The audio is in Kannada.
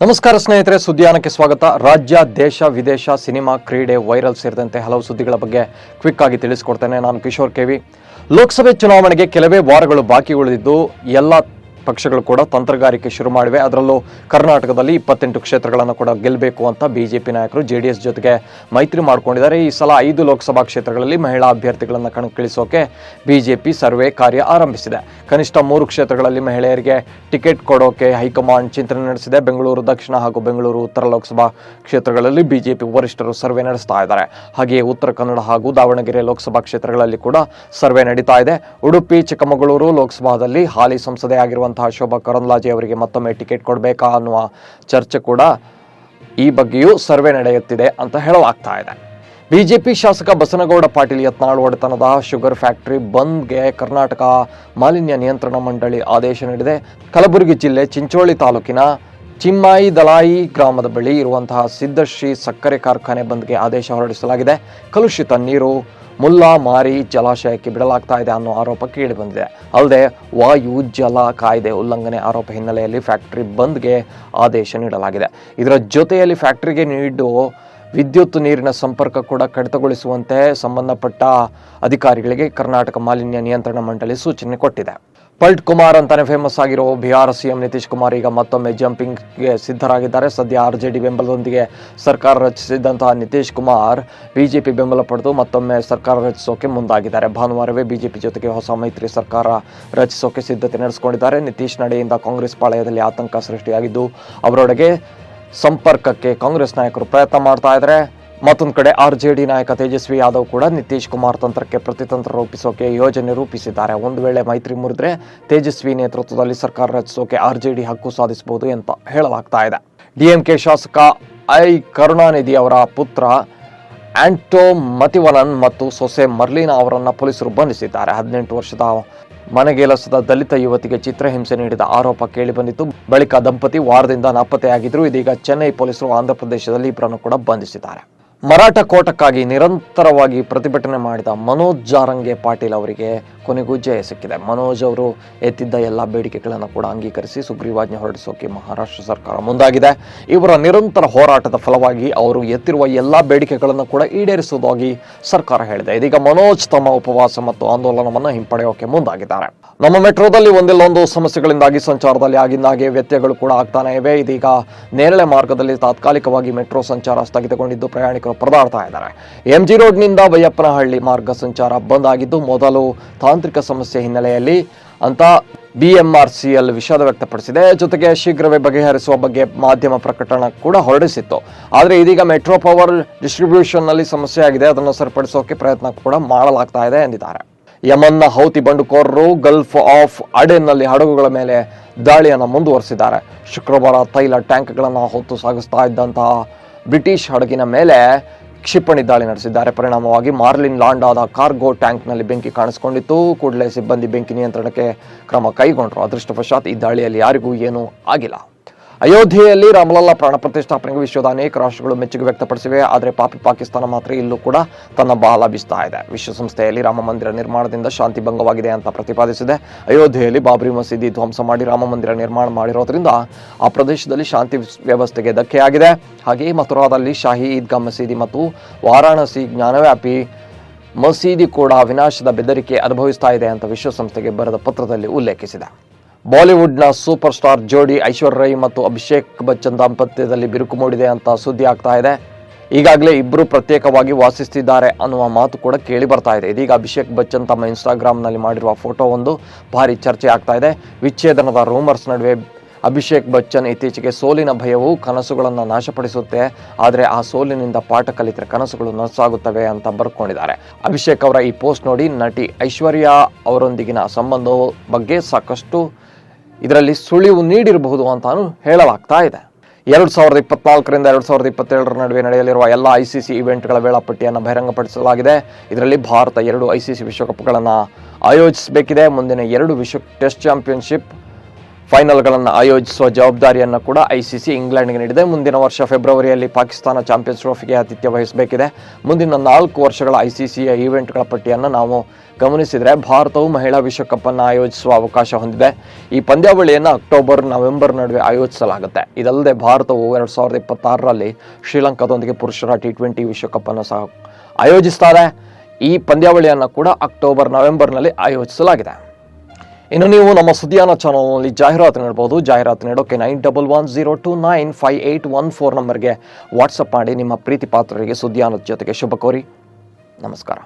ನಮಸ್ಕಾರ ಸ್ನೇಹಿತರೆ, ಸುದ್ದಿಯಾನಕ್ಕೆ ಸ್ವಾಗತ. ರಾಜ್ಯ, ದೇಶ, ವಿದೇಶ, ಸಿನಿಮಾ, ಕ್ರೀಡೆ, ವೈರಲ್ ಸೇರಿದಂತೆ ಹಲವು ಸುದ್ದಿಗಳ ಬಗ್ಗೆ ಕ್ವಿಕ್ ಆಗಿ ತಿಳಿಸಿಕೊಡ್ತೇನೆ. ನಾನು ಕಿಶೋರ್ ಕೆವಿ ಲೋಕಸಭೆ ಚುನಾವಣೆಗೆ ಕೆಲವೇ ವಾರಗಳು ಬಾಕಿ ಉಳಿದಿದ್ದು, ಎಲ್ಲ ಪಕ್ಷಗಳು ಕೂಡ ತಂತ್ರಗಾರಿಕೆ ಶುರು ಮಾಡಿವೆ. ಅದರಲ್ಲೂ ಕರ್ನಾಟಕದಲ್ಲಿ ಇಪ್ಪತ್ತೆಂಟು ಕ್ಷೇತ್ರಗಳನ್ನು ಕೂಡ ಗೆಲ್ಲಬೇಕು ಅಂತ ಬಿಜೆಪಿ ನಾಯಕರು ಜೆ ಡಿ ಎಸ್ ಜೊತೆಗೆ ಮೈತ್ರಿ ಮಾಡಿಕೊಂಡಿದ್ದಾರೆ. ಈ ಸಲ ಐದು ಲೋಕಸಭಾ ಕ್ಷೇತ್ರಗಳಲ್ಲಿ ಮಹಿಳಾ ಅಭ್ಯರ್ಥಿಗಳನ್ನು ಕಣಕ್ಕಿಳಿಸೋಕೆ ಬಿಜೆಪಿ ಸರ್ವೆ ಕಾರ್ಯ ಆರಂಭಿಸಿದೆ. ಕನಿಷ್ಠ ಮೂರು ಕ್ಷೇತ್ರಗಳಲ್ಲಿ ಮಹಿಳೆಯರಿಗೆ ಟಿಕೆಟ್ ಕೊಡೋಕೆ ಹೈಕಮಾಂಡ್ ಚಿಂತನೆ ನಡೆಸಿದೆ. ಬೆಂಗಳೂರು, ದಕ್ಷಿಣ ಹಾಗೂ ಬೆಂಗಳೂರು ಉತ್ತರ ಲೋಕಸಭಾ ಕ್ಷೇತ್ರಗಳಲ್ಲಿ ಬಿಜೆಪಿ ವರಿಷ್ಠರು ಸರ್ವೆ ನಡೆಸ್ತಾ ಇದ್ದಾರೆ. ಹಾಗೆಯೇ ಉತ್ತರ ಕನ್ನಡ ಹಾಗೂ ದಾವಣಗೆರೆ ಲೋಕಸಭಾ ಕ್ಷೇತ್ರಗಳಲ್ಲಿ ಕೂಡ ಸರ್ವೆ ನಡೀತಾ ಇದೆ. ಉಡುಪಿ, ಚಿಕ್ಕಮಗಳೂರು ಲೋಕಸಭಾದಲ್ಲಿ ಹಾಲಿ ಸಂಸದೆ ಆಗಿರುವಂತಹ ಶೋಭಾ ಕರಂದ್ಲಾಜೆ ಅವರಿಗೆ ಮತ್ತೊಮ್ಮೆ ಟಿಕೆಟ್ ಕೊಡಬೇಕಾ ಅನ್ನುವ ಚರ್ಚೆ ಕೂಡ ಈ ಬಗ್ಗೆಯೂ ಸರ್ವೆ ನಡೆಯುತ್ತಿದೆ ಅಂತ ಹೇಳಲಾಗ್ತಾ ಇದೆ. ಬಿಜೆಪಿ ಶಾಸಕ ಬಸನಗೌಡ ಪಾಟೀಲ್ ಯತ್ನಾಳ್ ಒಡೆತನದ ಶುಗರ್ ಫ್ಯಾಕ್ಟರಿ ಬಂದ್ಗೆ ಕರ್ನಾಟಕ ಮಾಲಿನ್ಯ ನಿಯಂತ್ರಣ ಮಂಡಳಿ ಆದೇಶ ನೀಡಿದೆ. ಕಲಬುರಗಿ ಜಿಲ್ಲೆ ಚಿಂಚೋಳಿ ತಾಲೂಕಿನ ಚಿಮ್ಮಾಯಿ ದಲಾಯಿ ಗ್ರಾಮದ ಬಳಿ ಇರುವಂತಹ ಸಿದ್ಧಶ್ರೀ ಸಕ್ಕರೆ ಕಾರ್ಖಾನೆ ಬಂದ್ಗೆ ಆದೇಶ ಹೊರಡಿಸಲಾಗಿದೆ. ಕಲುಷಿತ ನೀರು ಮುಲ್ಲಾ ಮಾರಿ ಜಲಾಶಯಕ್ಕೆ ಬಿಡಲಾಗ್ತಾ ಇದೆ ಅನ್ನೋ ಆರೋಪ ಕೇಳಿಬಂದಿದೆ ಅಲ್ಲದೆ ವಾಯು ಜಲ ಕಾಯ್ದೆ ಉಲ್ಲಂಘನೆ ಆರೋಪ ಹಿನ್ನೆಲೆಯಲ್ಲಿ ಫ್ಯಾಕ್ಟರಿ ಬಂದ್ಗೆ ಆದೇಶ ನೀಡಲಾಗಿದೆ. ಇದರ ಜೊತೆಯಲ್ಲಿ ಫ್ಯಾಕ್ಟರಿಗೆ ನೀಡು ವಿದ್ಯುತ್ ನೀರಿನ ಸಂಪರ್ಕ ಕೂಡ ಕಡಿತಗೊಳಿಸುವಂತೆ ಸಂಬಂಧಪಟ್ಟ ಅಧಿಕಾರಿಗಳಿಗೆ ಕರ್ನಾಟಕ ಮಾಲಿನ್ಯ ನಿಯಂತ್ರಣ ಮಂಡಳಿ ಸೂಚನೆ ಕೊಟ್ಟಿದೆ. ಪಲ್ಟ್ ಕುಮಾರ್ ಅಂತಾನೆ ಫೇಮಸ್ ಆಗಿರೋ ಬಿಹಾರ ಸಿಎಂ ನಿತೀಶ್ ಕುಮಾರ್ ಈಗ ಮತ್ತೊಮ್ಮೆ ಜಂಪಿಂಗ್ಗೆ ಸಿದ್ಧರಾಗಿದ್ದಾರೆ. ಸದ್ಯ ಆರ್ ಜೆ ಡಿ ಬೆಂಬಲದೊಂದಿಗೆ ಸರ್ಕಾರ ರಚಿಸಿದ್ದಂತಹ ನಿತೀಶ್ ಕುಮಾರ್ ಬಿಜೆಪಿ ಬೆಂಬಲ ಪಡೆದು ಮತ್ತೊಮ್ಮೆ ಸರ್ಕಾರ ರಚಿಸೋಕೆ ಮುಂದಾಗಿದ್ದಾರೆ. ಭಾನುವಾರವೇ ಬಿಜೆಪಿ ಜೊತೆಗೆ ಹೊಸ ಮೈತ್ರಿ ಸರ್ಕಾರ ರಚಿಸೋಕೆ ಸಿದ್ಧತೆ ನಡೆಸಿಕೊಂಡಿದ್ದಾರೆ. ನಿತೀಶ್ ನಡೆಯಿಂದ ಕಾಂಗ್ರೆಸ್ ಪಾಳಯದಲ್ಲಿ ಆತಂಕ ಸೃಷ್ಟಿಯಾಗಿದ್ದು ಅವರೊಳಗೆ ಸಂಪರ್ಕಕ್ಕೆ ಕಾಂಗ್ರೆಸ್ ನಾಯಕರು ಪ್ರಯತ್ನ ಮಾಡ್ತಾ ಇದ್ದಾರೆ. ಮತ್ತೊಂದು ಕಡೆ ಆರ್ ಜೆ ಡಿ ನಾಯಕ ತೇಜಸ್ವಿ ಯಾದವ್ ಕೂಡ ನಿತೀಶ್ ಕುಮಾರ್ ತಂತ್ರಕ್ಕೆ ಪ್ರತಿತಂತ್ರ ರೂಪಿಸೋಕೆ ಯೋಜನೆ ರೂಪಿಸಿದ್ದಾರೆ. ಒಂದು ವೇಳೆ ಮೈತ್ರಿ ಮುರಿದ್ರೆ ತೇಜಸ್ವಿ ನೇತೃತ್ವದಲ್ಲಿ ಸರ್ಕಾರ ರಚಿಸೋಕೆ ಆರ್ ಜೆ ಡಿ ಹಕ್ಕು ಸಾಧಿಸಬಹುದು ಅಂತ ಹೇಳಲಾಗ್ತಾ ಇದೆ. ಡಿಎಂಕೆ ಶಾಸಕ ಐ ಕರುಣಾನಿಧಿ ಅವರ ಪುತ್ರ ಆಂಟೋ ಮತಿವನನ್ ಮತ್ತು ಸೊಸೆ ಮರ್ಲಿನಾ ಅವರನ್ನ ಪೊಲೀಸರು ಬಂಧಿಸಿದ್ದಾರೆ. ಹದಿನೆಂಟು ವರ್ಷದ ಮನೆಗೆಲಸದ ದಲಿತ ಯುವತಿಗೆ ಚಿತ್ರಹಿಂಸೆ ನೀಡಿದ ಆರೋಪ ಕೇಳಿಬಂದಿತ್ತು ಬಳಿಕ ದಂಪತಿ ವಾರದಿಂದ ನಾಪತ್ತೆಯಾಗಿದ್ದರು. ಇದೀಗ ಚೆನ್ನೈ ಪೊಲೀಸರು ಆಂಧ್ರಪ್ರದೇಶದಲ್ಲಿ ಇಬ್ಬರನ್ನು ಕೂಡ ಬಂಧಿಸಿದ್ದಾರೆ. ಮರಾಠ ಕೋಟಕ್ಕಾಗಿ ನಿರಂತರವಾಗಿ ಪ್ರತಿಭಟನೆ ಮಾಡಿದ ಮನೋಜ್ ಜಾರಂಗೆ ಪಾಟೀಲ್ ಅವರಿಗೆ ಕೊನೆಗೂ ಜಯ ಸಿಕ್ಕಿದೆ. ಮನೋಜ್ ಅವರು ಎತ್ತಿದ್ದ ಎಲ್ಲ ಬೇಡಿಕೆಗಳನ್ನು ಕೂಡ ಅಂಗೀಕರಿಸಿ ಸುಗ್ರೀವಾಜ್ಞೆ ಹೊರಡಿಸೋಕೆ ಮಹಾರಾಷ್ಟ್ರ ಸರ್ಕಾರ ಮುಂದಾಗಿದೆ. ಇವರ ನಿರಂತರ ಹೋರಾಟದ ಫಲವಾಗಿ ಅವರು ಎತ್ತಿರುವ ಎಲ್ಲ ಬೇಡಿಕೆಗಳನ್ನು ಕೂಡ ಈಡೇರಿಸುವುದಾಗಿ ಸರ್ಕಾರ ಹೇಳಿದೆ. ಇದೀಗ ಮನೋಜ್ ತಮ್ಮ ಉಪವಾಸ ಮತ್ತು ಆಂದೋಲನವನ್ನು ಹಿಂಪಡೆಯೋಕೆ ಮುಂದಾಗಿದ್ದಾರೆ. ನಮ್ಮ ಮೆಟ್ರೋದಲ್ಲಿ ಒಂದಿಲ್ಲೊಂದು ಸಮಸ್ಯೆಗಳಿಂದಾಗಿ ಸಂಚಾರದಲ್ಲಿ ಆಗಿಂದಾಗೆ ವ್ಯತ್ಯಯಗಳು ಕೂಡ ಆಗ್ತಾನೆ ಇವೆ. ಇದೀಗ ನೇರಳೆ ಮಾರ್ಗದಲ್ಲಿ ತಾತ್ಕಾಲಿಕವಾಗಿ ಮೆಟ್ರೋ ಸಂಚಾರ ಸ್ಥಗಿತಗೊಂಡಿದ್ದು ಪ್ರಯಾಣಿಕರು ಪರದಾಡ್ತಾ ಇದ್ದಾರೆ. ಜಿ ರೋಡ್ನಿಂದ ಬೈಯಪ್ಪನಹಳ್ಳಿ ಮಾರ್ಗ ಸಂಚಾರ ಬಂದ್ ಆಗಿದ್ದು ಮೊದಲು ತಾಂತ್ರಿಕ ಸಮಸ್ಯೆ ಹಿನ್ನೆಲೆಯಲ್ಲಿ ಅಂತ ಬಿಎಂಆರ್ಸಿಎಲ್ ವಿಷಾದ ವ್ಯಕ್ತಪಡಿಸಿದೆ. ಜೊತೆಗೆ ಶೀಘ್ರವೇ ಬಗೆಹರಿಸುವ ಬಗ್ಗೆ ಮಾಧ್ಯಮ ಪ್ರಕಟಣ ಕೂಡ ಹೊರಡಿಸಿತ್ತು. ಆದರೆ ಇದೀಗ ಮೆಟ್ರೋ ಪವರ್ ಡಿಸ್ಟ್ರಿಬ್ಯೂಷನ್ನಲ್ಲಿ ಸಮಸ್ಯೆ ಆಗಿದೆ. ಅದನ್ನು ಸರಿಪಡಿಸೋಕೆ ಪ್ರಯತ್ನ ಕೂಡ ಮಾಡಲಾಗ್ತಾ ಇದೆ ಎಂದಿದ್ದಾರೆ. ಯಮನ್ನ ಹೌತಿ ಬಂಡುಕೋರರು ಗಲ್ಫ್ ಆಫ್ ಅಡೆನ್ನಲ್ಲಿ ಹಡಗುಗಳ ಮೇಲೆ ದಾಳಿಯನ್ನು ಮುಂದುವರಿಸಿದ್ದಾರೆ. ಶುಕ್ರವಾರ ತೈಲ ಟ್ಯಾಂಕ್ಗಳನ್ನು ಹೊತ್ತು ಸಾಗಿಸ್ತಾ ಇದ್ದಂತಹ ಬ್ರಿಟಿಷ್ ಹಡಗಿನ ಮೇಲೆ ಕ್ಷಿಪಣಿ ದಾಳಿ ನಡೆಸಿದ್ದಾರೆ. ಪರಿಣಾಮವಾಗಿ ಮಾರ್ಲಿನ್ ಲಾಂಡ್ ಆದ ಕಾರ್ಗೋ ಟ್ಯಾಂಕ್ನಲ್ಲಿ ಬೆಂಕಿ ಕಾಣಿಸಿಕೊಂಡಿತ್ತು. ಕೂಡಲೇ ಸಿಬ್ಬಂದಿ ಬೆಂಕಿ ನಿಯಂತ್ರಣಕ್ಕೆ ಕ್ರಮ ಕೈಗೊಂಡರು. ಅದೃಷ್ಟವಶಾತ್ ಈ ದಾಳಿಯಲ್ಲಿ ಯಾರಿಗೂ ಏನೂ ಆಗಿಲ್ಲ. ಅಯೋಧ್ಯೆಯಲ್ಲಿ ರಾಮಲಲ್ಲಾ ಪ್ರಾಣ ಪ್ರತಿಷ್ಠಾಪನೆಗೆ ವಿಶ್ವದ ಅನೇಕ ರಾಷ್ಟ್ರಗಳು ಮೆಚ್ಚುಗೆ ವ್ಯಕ್ತಪಡಿಸಿವೆ. ಆದರೆ ಪಾಪಿ ಪಾಕಿಸ್ತಾನ ಮಾತ್ರ ಇಲ್ಲೂ ಕೂಡ ತನ್ನ ಬಾಲ ಬೀಸ್ತಾ ಇದೆ. ವಿಶ್ವಸಂಸ್ಥೆಯಲ್ಲಿ ರಾಮ ಮಂದಿರ ನಿರ್ಮಾಣದಿಂದ ಶಾಂತಿ ಭಂಗವಾಗಿದೆ ಅಂತ ಪ್ರತಿಪಾದಿಸಿದೆ. ಅಯೋಧ್ಯೆಯಲ್ಲಿ ಬಾಬ್ರಿ ಮಸೀದಿ ಧ್ವಂಸ ಮಾಡಿ ರಾಮ ಮಂದಿರ ನಿರ್ಮಾಣ ಮಾಡಿರೋದ್ರಿಂದ ಆ ಪ್ರದೇಶದಲ್ಲಿ ಶಾಂತಿ ವ್ಯವಸ್ಥೆಗೆ ಧಕ್ಕೆಯಾಗಿದೆ. ಹಾಗೆಯೇ ಮಥುರಾದಲ್ಲಿ ಶಾಹಿ ಈದ್ಗಾ ಮಸೀದಿ ಮತ್ತು ವಾರಾಣಸಿ ಜ್ಞಾನವ್ಯಾಪಿ ಮಸೀದಿ ಕೂಡ ವಿನಾಶದ ಬೆದರಿಕೆ ಅನುಭವಿಸ್ತಾ ಇದೆ ಅಂತ ವಿಶ್ವಸಂಸ್ಥೆಗೆ ಬರೆದ ಪತ್ರದಲ್ಲಿ ಉಲ್ಲೇಖಿಸಿದೆ. ಬಾಲಿವುಡ್ನ ಸೂಪರ್ ಸ್ಟಾರ್ ಜೋಡಿ ಐಶ್ವರ್ಯ ರೈ ಮತ್ತು ಅಭಿಷೇಕ್ ಬಚ್ಚನ್ ದಾಂಪತ್ಯದಲ್ಲಿ ಬಿರುಕು ಮೂಡಿದೆ ಅಂತ ಸುದ್ದಿ ಆಗ್ತಾ ಇದೆ. ಈಗಾಗಲೇ ಇಬ್ಬರು ಪ್ರತ್ಯೇಕವಾಗಿ ವಾಸಿಸ್ತಿದ್ದಾರೆ ಅನ್ನುವ ಮಾತು ಕೂಡ ಕೇಳಿ ಬರ್ತಾ ಇದೆ. ಇದೀಗ ಅಭಿಷೇಕ್ ಬಚ್ಚನ್ ತಮ್ಮ ಇನ್ಸ್ಟಾಗ್ರಾಮ್ನಲ್ಲಿ ಮಾಡಿರುವ ಫೋಟೋ ಒಂದು ಭಾರಿ ಚರ್ಚೆ ಆಗ್ತಾ ಇದೆ. ವಿಚ್ಛೇದನದ ರೂಮರ್ಸ್ ನಡುವೆ ಅಭಿಷೇಕ್ ಬಚ್ಚನ್ ಇತ್ತೀಚೆಗೆ ಸೋಲಿನ ಭಯವು ಕನಸುಗಳನ್ನು ನಾಶಪಡಿಸುತ್ತೆ. ಆದರೆ ಆ ಸೋಲಿನಿಂದ ಪಾಠ ಕಲಿತರೆ ಕನಸುಗಳು ನಸಾಗುತ್ತವೆ ಅಂತ ಬರ್ಕೊಂಡಿದ್ದಾರೆ. ಅಭಿಷೇಕ್ ಅವರ ಈ ಪೋಸ್ಟ್ ನೋಡಿ ನಟಿ ಐಶ್ವರ್ಯ ಅವರೊಂದಿಗಿನ ಸಂಬಂಧ ಬಗ್ಗೆ ಸಾಕಷ್ಟು ಇದರಲ್ಲಿ ಸುಳಿವು ನೀಡಿರಬಹುದು ಅಂತಾನು ಹೇಳಲಾಗ್ತಾ ಇದೆ. ಎರಡು ಸಾವಿರದ ಇಪ್ಪತ್ನಾಲ್ಕರಿಂದ ಎರಡು ಸಾವಿರದ ಇಪ್ಪತ್ತೇಳರ ನಡುವೆ ನಡೆಯಲಿರುವ ಎಲ್ಲ ಐ ಸಿ ಸಿ ಇವೆಂಟ್ಗಳ ವೇಳಾಪಟ್ಟಿಯನ್ನು ಬಹಿರಂಗಪಡಿಸಲಾಗಿದೆ. ಇದರಲ್ಲಿ ಭಾರತ ಎರಡು ಐ ಸಿ ಸಿ ವಿಶ್ವಕಪ್ಗಳನ್ನು ಆಯೋಜಿಸಬೇಕಿದೆ. ಮುಂದಿನ ಎರಡು ವಿಶ್ವ ಟೆಸ್ಟ್ ಚಾಂಪಿಯನ್ಶಿಪ್ ಫೈನಲ್ಗಳನ್ನು ಆಯೋಜಿಸುವ ಜವಾಬ್ದಾರಿಯನ್ನು ಕೂಡ ಐ ಸಿ ಸಿ ಇಂಗ್ಲೆಂಡ್ಗೆ ನೀಡಿದೆ. ಮುಂದಿನ ವರ್ಷ ಫೆಬ್ರವರಿಯಲ್ಲಿ ಪಾಕಿಸ್ತಾನ ಚಾಂಪಿಯನ್ಸ್ ಟ್ರೋಫಿಗೆ ಆತಿಥ್ಯ ವಹಿಸಬೇಕಿದೆ. ಮುಂದಿನ ನಾಲ್ಕು ವರ್ಷಗಳ ಐ ಸಿ ಸಿಯ ಈವೆಂಟ್ಗಳ ಪಟ್ಟಿಯನ್ನು ನಾವು ಗಮನಿಸಿದರೆ ಭಾರತವು ಮಹಿಳಾ ವಿಶ್ವಕಪ್ಪನ್ನು ಆಯೋಜಿಸುವ ಅವಕಾಶ ಹೊಂದಿದೆ. ಈ ಪಂದ್ಯಾವಳಿಯನ್ನು ಅಕ್ಟೋಬರ್, ನವೆಂಬರ್ ನಡುವೆ ಆಯೋಜಿಸಲಾಗುತ್ತೆ. ಇದಲ್ಲದೆ ಭಾರತವು ಎರಡು ಸಾವಿರದ ಇಪ್ಪತ್ತಾರರಲ್ಲಿ ಶ್ರೀಲಂಕಾದೊಂದಿಗೆ ಪುರುಷರ ಟಿ ಟ್ವೆಂಟಿ ವಿಶ್ವಕಪ್ಪನ್ನು ಸಹ ಆಯೋಜಿಸ್ತಾರೆ. ಈ ಪಂದ್ಯಾವಳಿಯನ್ನು ಕೂಡ ಅಕ್ಟೋಬರ್, ನವೆಂಬರ್ನಲ್ಲಿ ಆಯೋಜಿಸಲಾಗಿದೆ. ಇನ್ನು ನೀವು ನಮ್ಮ ಸುದ್ದಿಯಾನ ಚಾನಲ್ನಲ್ಲಿ ಜಾಹೀರಾತು ನೀಡಬಹುದು ಜಾಹೀರಾತು ನೀಡೋಕೆ nine double one zero two nine five eight one four ನಂಬರ್ಗೆ ವಾಟ್ಸಪ್ ಮಾಡಿ ನಿಮ್ಮ ಪ್ರೀತಿ ಪಾತ್ರರಿಗೆ ಸುದ್ದಿಯಾನದ ಜೊತೆಗೆ ಶುಭ ಕೋರಿ. ನಮಸ್ಕಾರ.